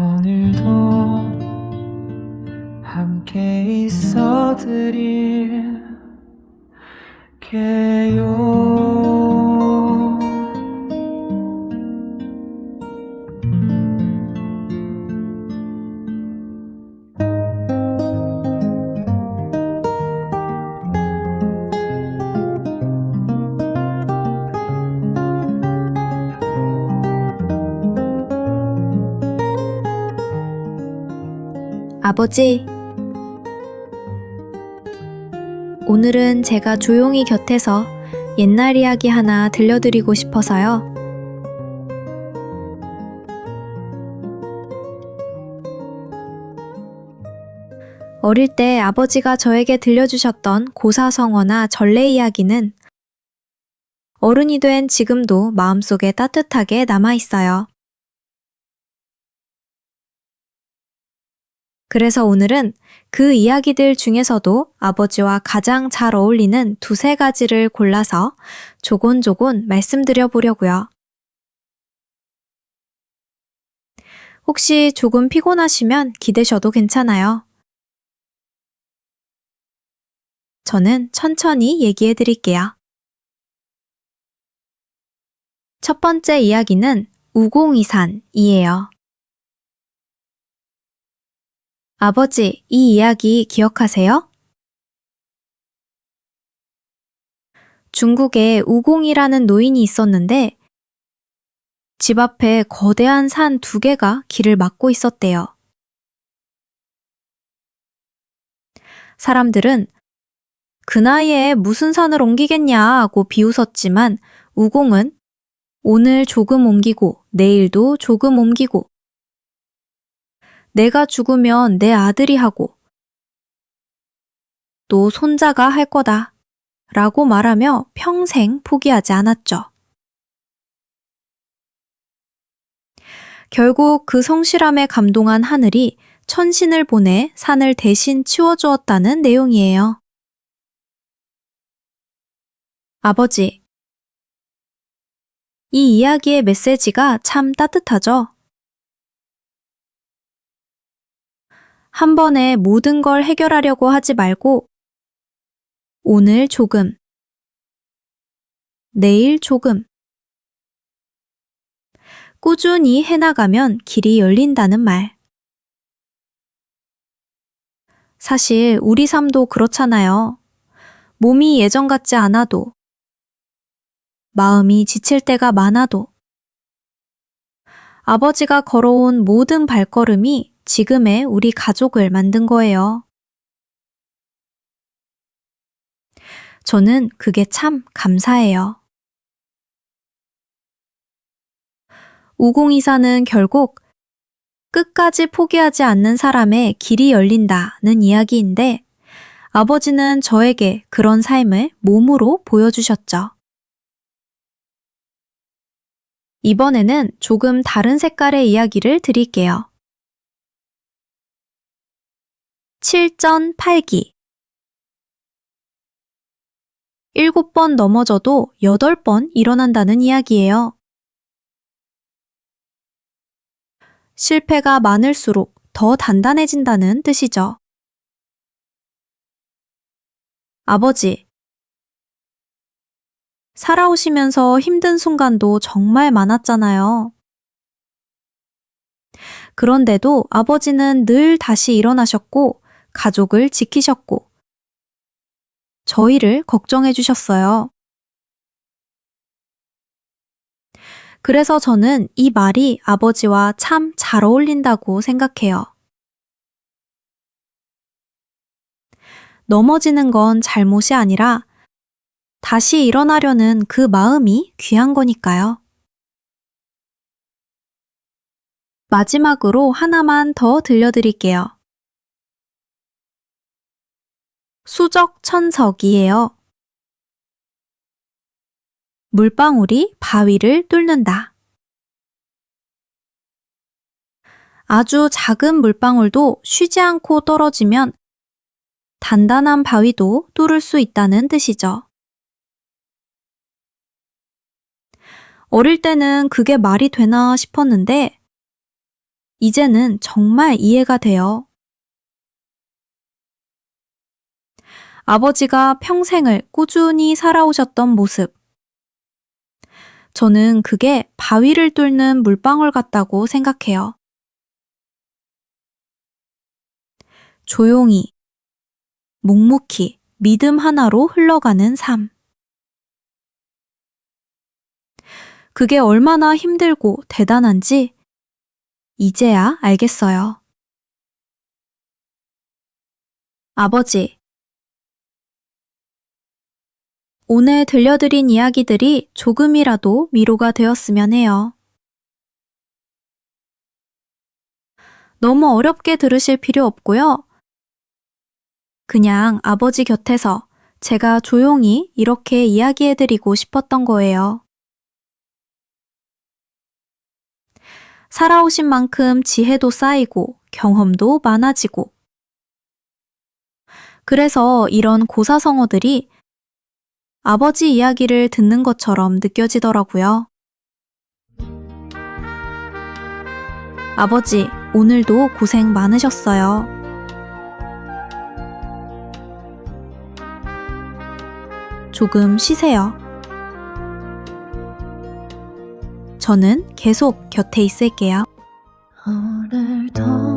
오늘도 함께 있어 드릴게요. 아버지, 오늘은 제가 조용히 곁에서 옛날 이야기 하나 들려드리고 싶어서요. 어릴 때 아버지가 저에게 들려주셨던 고사성어나 전래 이야기는 어른이 된 지금도 마음속에 따뜻하게 남아 있어요. 그래서 오늘은 그 이야기들 중에서도 아버지와 가장 잘 어울리는 두세 가지를 골라서 조곤조곤 말씀드려 보려고요. 혹시 조금 피곤하시면 기대셔도 괜찮아요. 저는 천천히 얘기해 드릴게요. 첫 번째 이야기는 우공이산이에요. 아버지, 이 이야기 기억하세요? 중국에 우공이라는 노인이 있었는데 집 앞에 거대한 산 두 개가 길을 막고 있었대요. 사람들은 그 나이에 무슨 산을 옮기겠냐고 비웃었지만 우공은 오늘 조금 옮기고 내일도 조금 옮기고 내가 죽으면 내 아들이 하고 또 손자가 할 거다 라고 말하며 평생 포기하지 않았죠. 결국 그 성실함에 감동한 하늘이 천신을 보내 산을 대신 치워주었다는 내용이에요. 아버지, 이 이야기의 메시지가 참 따뜻하죠? 한 번에 모든 걸 해결하려고 하지 말고 오늘 조금, 내일 조금, 꾸준히 해나가면 길이 열린다는 말. 사실 우리 삶도 그렇잖아요. 몸이 예전 같지 않아도, 마음이 지칠 때가 많아도, 아버지가 걸어온 모든 발걸음이 지금의 우리 가족을 만든 거예요. 저는 그게 참 감사해요. 우공이사는 결국 끝까지 포기하지 않는 사람의 길이 열린다는 이야기인데 아버지는 저에게 그런 삶을 몸으로 보여주셨죠. 이번에는 조금 다른 색깔의 이야기를 드릴게요. 7전 8기 7번 넘어져도 8번 일어난다는 이야기예요. 실패가 많을수록 더 단단해진다는 뜻이죠. 아버지, 살아오시면서 힘든 순간도 정말 많았잖아요. 그런데도 아버지는 늘 다시 일어나셨고, 가족을 지키셨고, 저희를 걱정해 주셨어요. 그래서 저는 이 말이 아버지와 참 잘 어울린다고 생각해요. 넘어지는 건 잘못이 아니라 다시 일어나려는 그 마음이 귀한 거니까요. 마지막으로 하나만 더 들려드릴게요. 수적 천석이에요. 물방울이 바위를 뚫는다. 아주 작은 물방울도 쉬지 않고 떨어지면 단단한 바위도 뚫을 수 있다는 뜻이죠. 어릴 때는 그게 말이 되나 싶었는데 이제는 정말 이해가 돼요. 아버지가 평생을 꾸준히 살아오셨던 모습. 저는 그게 바위를 뚫는 물방울 같다고 생각해요. 조용히, 묵묵히 믿음 하나로 흘러가는 삶. 그게 얼마나 힘들고 대단한지 이제야 알겠어요. 아버지, 오늘 들려드린 이야기들이 조금이라도 위로가 되었으면 해요. 너무 어렵게 들으실 필요 없고요. 그냥 아버지 곁에서 제가 조용히 이렇게 이야기해드리고 싶었던 거예요. 살아오신 만큼 지혜도 쌓이고 경험도 많아지고. 그래서 이런 고사성어들이 아버지 이야기를 듣는 것처럼 느껴지더라고요. 아버지, 오늘도 고생 많으셨어요. 조금 쉬세요. 저는 계속 곁에 있을게요. 오늘도